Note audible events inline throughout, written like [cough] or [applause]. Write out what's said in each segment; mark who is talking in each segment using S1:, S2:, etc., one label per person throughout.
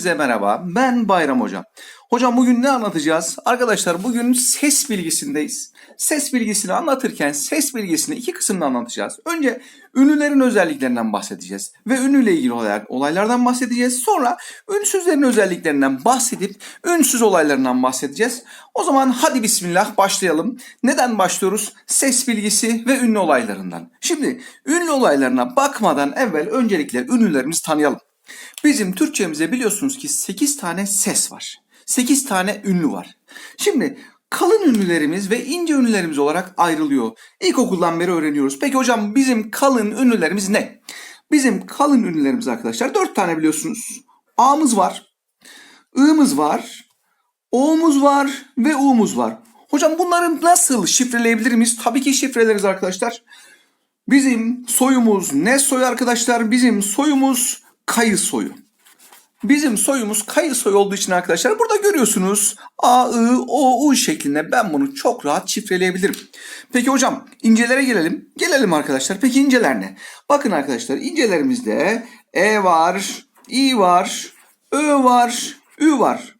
S1: Hepinize merhaba. Ben Bayram Hocam. Hocam bugün ne anlatacağız? Arkadaşlar bugün ses bilgisindeyiz. Ses bilgisini anlatırken ses bilgisini iki kısımda anlatacağız. Önce ünlülerin özelliklerinden bahsedeceğiz ve ünlüyle ilgili olay- olaylardan bahsedeceğiz. Sonra ünsüzlerin özelliklerinden bahsedip ünsüz olaylarından bahsedeceğiz. O zaman hadi bismillah başlayalım. Neden başlıyoruz? Ses bilgisi ve ünlü olaylarından. Şimdi ünlü olaylarına bakmadan evvel öncelikle ünlülerimizi tanıyalım. Bizim Türkçemizde biliyorsunuz ki 8 tane ses var. 8 tane ünlü var. Şimdi kalın ünlülerimiz ve ince ünlülerimiz olarak ayrılıyor. İlkokuldan beri öğreniyoruz. Peki hocam bizim kalın ünlülerimiz ne? Bizim kalın ünlülerimiz arkadaşlar 4 tane biliyorsunuz. A'mız var, I'mız var, O'muz var ve U'muz var. Hocam bunları nasıl şifreleyebilir miyiz? Tabii ki şifreleriz arkadaşlar. Bizim soyumuz ne soyu arkadaşlar? Bizim soyumuz kayı soyu. Bizim soyumuz kayı soyu olduğu için arkadaşlar burada görüyorsunuz A, I, O, U şeklinde ben bunu çok rahat şifreleyebilirim. Peki hocam incelere gelelim. Gelelim arkadaşlar. Peki inceler ne? Bakın arkadaşlar incelerimizde E var, İ var, Ö var, Ü var.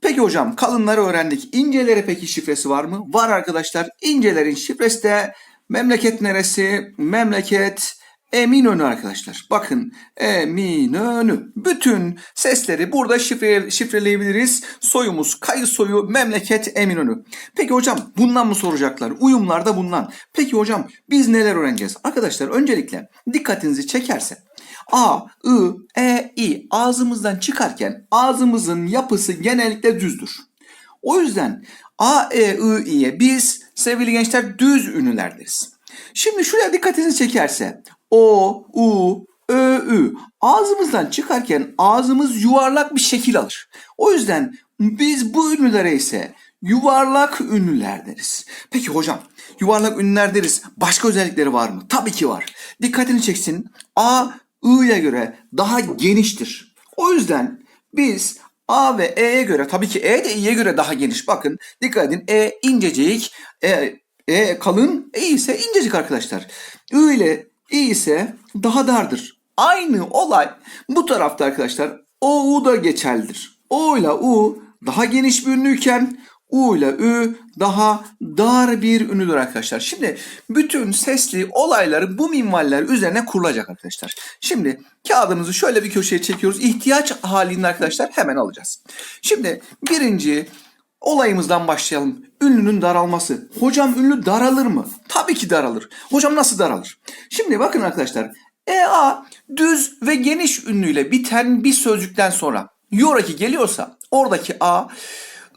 S1: Peki hocam kalınları öğrendik. İncelere peki şifresi var mı? Var arkadaşlar. İncelerin şifresi de memleket neresi? Memleket Eminönü arkadaşlar. Bakın Eminönü. Bütün sesleri burada şifre, şifreleyebiliriz. Soyumuz kayı soyu memleket Eminönü. Peki hocam bundan mı soracaklar? Uyumlar da bundan. Peki hocam biz neler öğreneceğiz? Arkadaşlar öncelikle dikkatinizi çekerse A, I, E, I ağzımızdan çıkarken ağzımızın yapısı genellikle düzdür. O yüzden A, E, I, İ'ye biz sevgili gençler düz ünlüler deriz. Şimdi şuraya dikkatinizi çekerse O, U, Ö, Ü ağzımızdan çıkarken ağzımız yuvarlak bir şekil alır. O yüzden biz bu ünlülere ise yuvarlak ünlüler deriz. Peki hocam yuvarlak ünlüler deriz. Başka özellikleri var mı? Tabii ki var. Dikkatini çeksin. A, I'ya göre daha geniştir. O yüzden biz A ve E'ye göre tabii ki E de İ'ye göre daha geniş. Bakın dikkat edin E incecik, E, e kalın, E ise incecik arkadaşlar. I ile İ ise daha dardır. Aynı olay bu tarafta arkadaşlar O, U da geçerlidir. O ile U daha geniş bir ünlüyken U ile Ü daha dar bir ünlüdür arkadaşlar. Şimdi bütün sesli olayları bu minvaller üzerine kurulacak arkadaşlar. Şimdi kağıdımızı şöyle bir köşeye çekiyoruz. İhtiyaç halinde arkadaşlar hemen alacağız. Şimdi birinci olayımızdan başlayalım. Ünlünün daralması. Hocam ünlü daralır mı? Tabii ki daralır. Hocam nasıl daralır? Şimdi bakın arkadaşlar. EA düz ve geniş ünlüyle biten bir sözcükten sonra yoraki geliyorsa oradaki A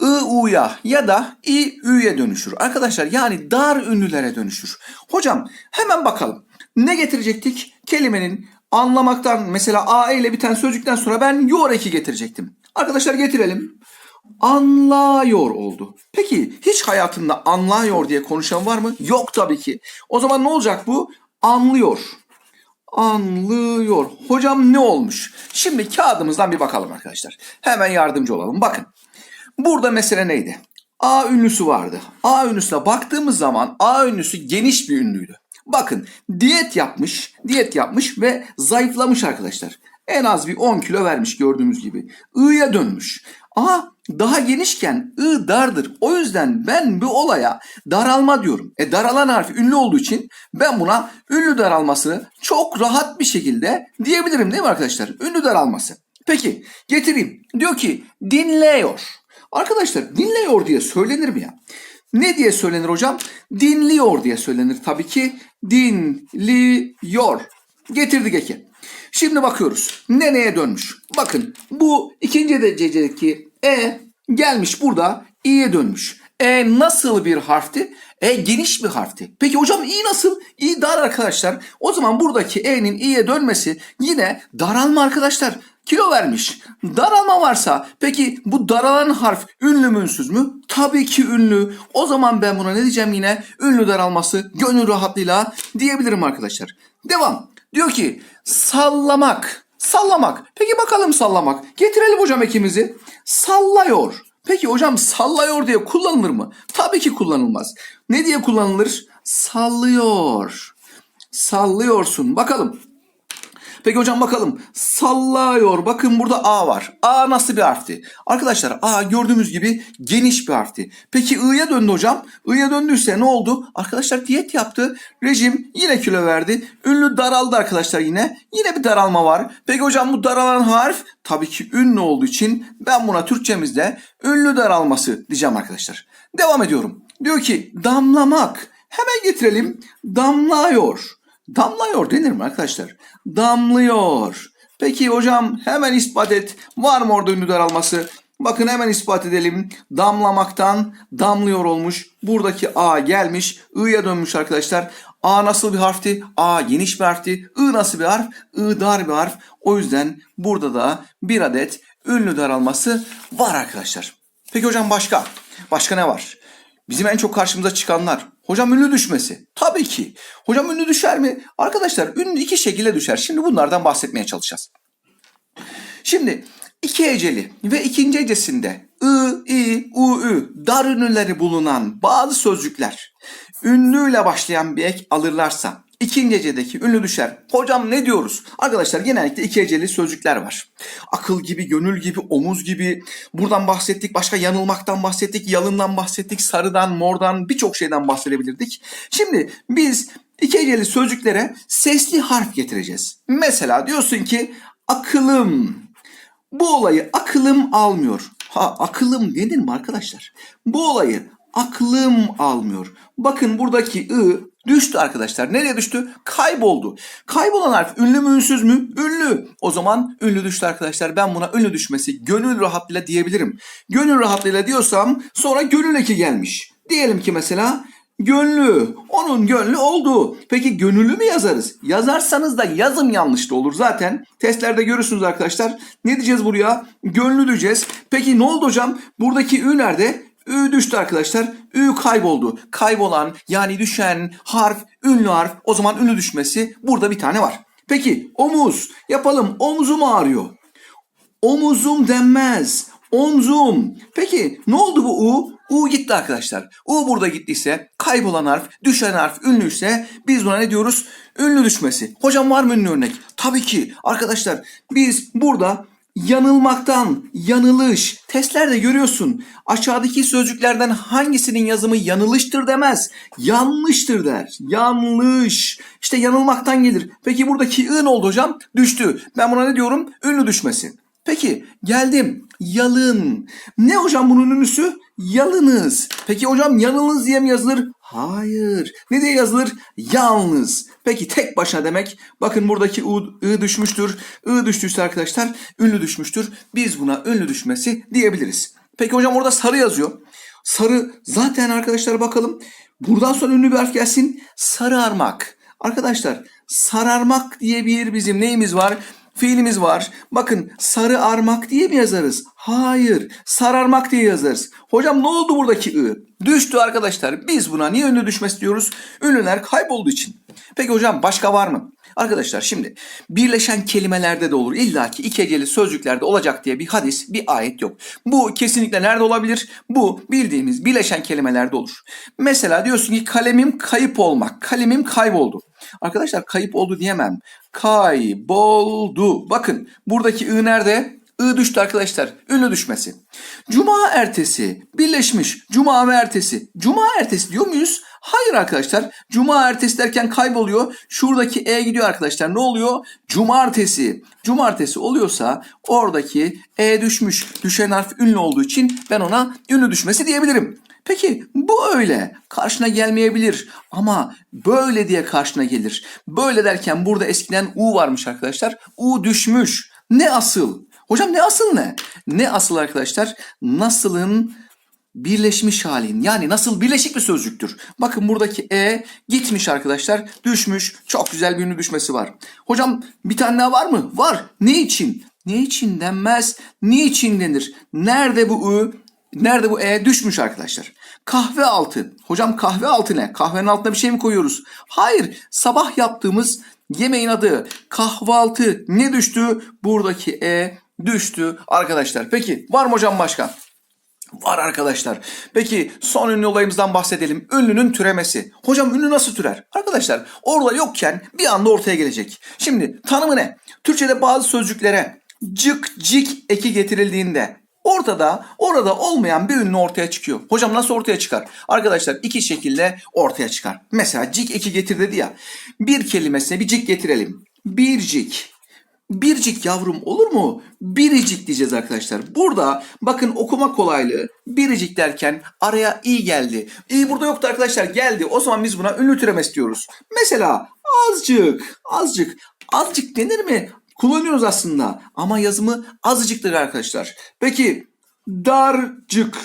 S1: I, U'ya ya da İ, Ü'ye dönüşür. Arkadaşlar yani dar ünlülere dönüşür. Hocam hemen bakalım. Ne getirecektik? Kelimenin anlamaktan mesela A ile biten sözcükten sonra ben yor eki getirecektim. Arkadaşlar getirelim. Anlıyor oldu. Peki hiç hayatında anlıyor diye konuşan var mı? Yok tabii ki. O zaman ne olacak bu? Anlıyor. Anlıyor. Hocam ne olmuş? Şimdi kağıdımızdan bir bakalım arkadaşlar. Hemen yardımcı olalım. Bakın. Burada mesele neydi? A ünlüsü vardı. A ünlüsüne baktığımız zaman A ünlüsü geniş bir ünlüydü. Bakın diyet yapmış, diyet yapmış ve zayıflamış arkadaşlar. En az bir 10 kilo vermiş gördüğümüz gibi. I'ya dönmüş. A daha genişken I dardır. O yüzden ben bu olaya daralma diyorum. E daralan harfi ünlü olduğu için ben buna ünlü daralması çok rahat bir şekilde diyebilirim değil mi arkadaşlar? Ünlü daralması. Peki getireyim. Diyor ki dinliyor. Arkadaşlar dinliyor diye söylenir mi ya? Ne diye söylenir hocam? Dinliyor diye söylenir tabii ki. Dinliyor. Getirdik eki. Şimdi bakıyoruz. Ne neye dönmüş? Bakın bu ikinci derecedeki E gelmiş burada İ'ye dönmüş. E nasıl bir harfti? E geniş bir harfti. Peki hocam İ nasıl? İ dar arkadaşlar. O zaman buradaki E'nin İ'ye dönmesi yine daralma arkadaşlar. Kilo vermiş. Daralma varsa peki bu daralan harf ünlü mü mü? Tabii ki ünlü. O zaman ben buna ne diyeceğim yine? Ünlü daralması gönül rahatlığıyla diyebilirim arkadaşlar. Devam. Diyor ki sallamak. Sallamak. Peki bakalım sallamak. Getirelim hocam ekimizi. Sallıyor. Peki hocam sallıyor diye kullanılır mı? Tabii ki kullanılmaz. Ne diye kullanılır? Sallıyor. Sallıyorsun. Bakalım. Peki hocam bakalım. Sallıyor. Bakın burada A var. A nasıl bir harfti? Arkadaşlar A gördüğümüz gibi geniş bir harfti. Peki I'ya döndü hocam. I'ya döndüyse ne oldu? Arkadaşlar diyet yaptı. Rejim yine kilo verdi. Ünlü daraldı arkadaşlar yine. Yine bir daralma var. Peki hocam bu daralan harf tabii ki ünlü olduğu için ben buna Türkçemizde ünlü daralması diyeceğim arkadaşlar. Devam ediyorum. Diyor ki damlamak. Hemen getirelim. Damlıyor. Damlıyor denir mi arkadaşlar? Damlıyor. Peki hocam hemen ispat et. Var mı orada ünlü daralması? Bakın hemen ispat edelim. Damlamaktan damlıyor olmuş. Buradaki A gelmiş. I'ya dönmüş arkadaşlar. A nasıl bir harfti? A geniş bir harfti. I nasıl bir harf? I dar bir harf. O yüzden burada da bir adet ünlü daralması var arkadaşlar. Peki hocam başka? Başka ne var? Bizim en çok karşımıza çıkanlar. Hocam ünlü düşmesi. Tabii ki. Hocam ünlü düşer mi? Arkadaşlar ünlü iki şekilde düşer. Şimdi bunlardan bahsetmeye çalışacağız. Şimdi iki heceli ve ikinci hecesinde ı, i, u, ü dar ünlüleri bulunan bazı sözcükler ünlüyle başlayan bir ek alırlarsa ikinci hecedeki ünlü düşer. Hocam ne diyoruz? Arkadaşlar genellikle iki heceli sözcükler var. Akıl gibi, gönül gibi, omuz gibi. Buradan bahsettik. Başka yanılmaktan bahsettik. Yalından bahsettik. Sarıdan, mordan birçok şeyden bahsedebilirdik. Şimdi biz iki heceli sözcüklere sesli harf getireceğiz. Mesela diyorsun ki akılım. Bu olayı aklım almıyor. Ha akılım denir mi arkadaşlar? Bu olayı aklım almıyor. Bakın buradaki ı düştü arkadaşlar. Nereye düştü? Kayboldu. Kaybolan harf ünlü mü ünsüz mü? Ünlü. O zaman ünlü düştü arkadaşlar. Ben buna ünlü düşmesi gönül rahatlığıyla diyebilirim. Gönül rahatlığıyla diyorsam sonra gönül eki gelmiş. Diyelim ki mesela Gönlü. Onun gönlü oldu. Peki gönüllü mü yazarız? Yazarsanız da yazım yanlış da olur zaten. Testlerde görürsünüz arkadaşlar. Ne diyeceğiz buraya? Gönlü diyeceğiz. Peki ne oldu hocam? Buradaki ü nerede? Ü düştü arkadaşlar. Ü kayboldu. Kaybolan yani düşen harf, ünlü harf. O zaman ünlü düşmesi burada bir tane var. Peki omuz. Yapalım. Omuzum ağrıyor. Omuzum denmez. Omzum. Peki ne oldu bu U? U gitti arkadaşlar. U burada gittiyse kaybolan harf, düşen harf ünlüyse biz buna ne diyoruz? Ünlü düşmesi. Hocam var mı ünlü örnek? Tabii ki. Arkadaşlar biz burada yanılmaktan, yanılış. Testlerde görüyorsun. Aşağıdaki sözcüklerden hangisinin yazımı yanılıştır demez. Yanlıştır der. Yanlış. İşte yanılmaktan gelir. Peki buradaki ı ne oldu hocam? Düştü. Ben buna ne diyorum? Ünlü düşmesi. Peki geldim. Yalın. Ne hocam bunun ünlüsü? Yalınız. Peki hocam yalınız diye mi yazılır? Hayır. Ne diye yazılır? Yalnız. Peki tek başına demek. Bakın buradaki u, ı düşmüştür. I düştüyse arkadaşlar ünlü düşmüştür. Biz buna ünlü düşmesi diyebiliriz. Peki hocam orada sarı yazıyor. Sarı zaten arkadaşlar bakalım. Buradan sonra ünlü bir harf gelsin. Sararmak. Arkadaşlar sararmak diye bir bizim neyimiz var? fiilimiz var. Bakın sarı armak diye mi yazarız? Hayır. Sararmak diye yazarız. Hocam ne oldu buradaki ı? Düştü arkadaşlar. Biz buna niye ünlü düşmesi diyoruz? Ünlüler kaybolduğu için. Peki hocam başka var mı? Arkadaşlar şimdi birleşen kelimelerde de olur. İlla ki iki heceli sözcüklerde olacak diye bir hadis, bir ayet yok. Bu kesinlikle nerede olabilir? Bu bildiğimiz birleşen kelimelerde olur. Mesela diyorsun ki kalemim kayıp olmak. Kalemim kayboldu. Arkadaşlar kayıp oldu diyemem. Kayboldu. Bakın buradaki ı nerede? I düştü arkadaşlar. Ünlü düşmesi. Cuma ertesi birleşmiş. Cuma ve ertesi. Cuma ertesi diyor muyuz? Hayır arkadaşlar. Cuma ertesi derken kayboluyor. Şuradaki e gidiyor arkadaşlar. Ne oluyor? Cumartesi. Cumartesi oluyorsa oradaki e düşmüş. Düşen harf ünlü olduğu için ben ona ünlü düşmesi diyebilirim. Peki bu öyle. Karşına gelmeyebilir ama böyle diye karşına gelir. Böyle derken burada eskiden U varmış arkadaşlar. U düşmüş. Ne asıl? Hocam ne asıl ne? Ne asıl arkadaşlar? Nasılın birleşmiş halin. Yani nasıl birleşik bir sözcüktür. Bakın buradaki e gitmiş arkadaşlar. Düşmüş. Çok güzel bir ünlü düşmesi var. Hocam bir tane daha var mı? Var. Ne için? Ne için denmez? Niçin denir? Nerede bu ü? Nerede bu e? Düşmüş arkadaşlar. Kahve altı. Hocam kahve altı ne? Kahvenin altına bir şey mi koyuyoruz? Hayır. Sabah yaptığımız yemeğin adı kahvaltı. Ne düştü? Buradaki e düştü arkadaşlar. Peki var mı hocam başka? Var arkadaşlar. Peki son ünlü olayımızdan bahsedelim. Ünlünün türemesi. Hocam ünlü nasıl türer? Arkadaşlar orada yokken bir anda ortaya gelecek. Şimdi tanımı ne? Türkçede bazı sözcüklere cık cik eki getirildiğinde ortada orada olmayan bir ünlü ortaya çıkıyor. Hocam nasıl ortaya çıkar? Arkadaşlar iki şekilde ortaya çıkar. Mesela cik eki getir dedi ya. Bir kelimesine bir cik getirelim. Bircik. Bircik yavrum olur mu? Biricik diyeceğiz arkadaşlar. Burada bakın okuma kolaylığı biricik derken araya i geldi. İ burada yoktu arkadaşlar geldi. O zaman biz buna ünlü türemesi diyoruz. Mesela azıcık, azıcık, azıcık denir mi? Kullanıyoruz aslında ama yazımı azıcıktır arkadaşlar. Peki darcık.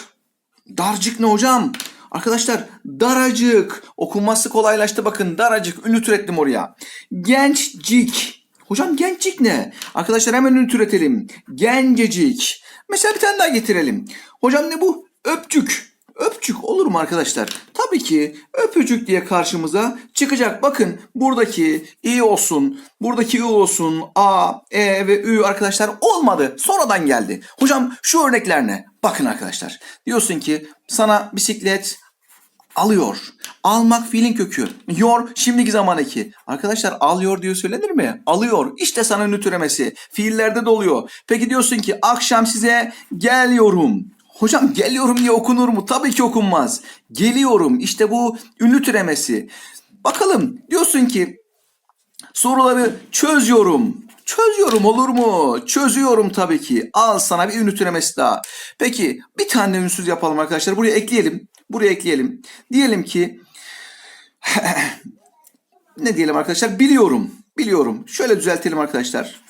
S1: Darcık ne hocam? Arkadaşlar daracık. Okunması kolaylaştı bakın daracık. Ünlü türettim oraya. Gençcik. Hocam gençcik ne? Arkadaşlar hemen ünlü türetelim. Gencecik. Mesela bir tane daha getirelim. Hocam ne bu? Öpçük. Öpçük olur mu arkadaşlar? Tabii ki öpücük diye karşımıza çıkacak. Bakın buradaki i olsun, buradaki i olsun, a, e ve ü arkadaşlar olmadı. Sonradan geldi. Hocam şu örnekler ne? Bakın arkadaşlar. Diyorsun ki sana bisiklet alıyor. Almak fiilin kökü. Yor şimdiki zaman eki. Arkadaşlar alıyor diyor söylenir mi? Alıyor. İşte sana ünlü türemesi. Fiillerde de oluyor. Peki diyorsun ki akşam size geliyorum. Hocam geliyorum diye okunur mu? Tabii ki okunmaz. Geliyorum. İşte bu ünlü türemesi. Bakalım diyorsun ki soruları çözüyorum. Çözüyorum olur mu? Çözüyorum tabii ki. Al sana bir ünlü türemesi daha. Peki bir tane ünsüz yapalım arkadaşlar. Buraya ekleyelim. Buraya ekleyelim. Diyelim ki [clears throat] ne diyelim arkadaşlar? Biliyorum. Biliyorum. Şöyle düzeltelim arkadaşlar.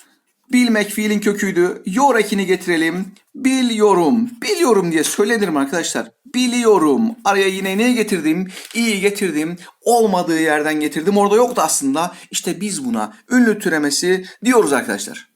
S1: Bilmek fiilin köküydü. Yor ekini getirelim. Biliyorum. Biliyorum diye söylenir arkadaşlar? Biliyorum. Araya yine neyi getirdim? İyi getirdim. Olmadığı yerden getirdim. Orada yoktu aslında. İşte biz buna ünlü türemesi diyoruz arkadaşlar.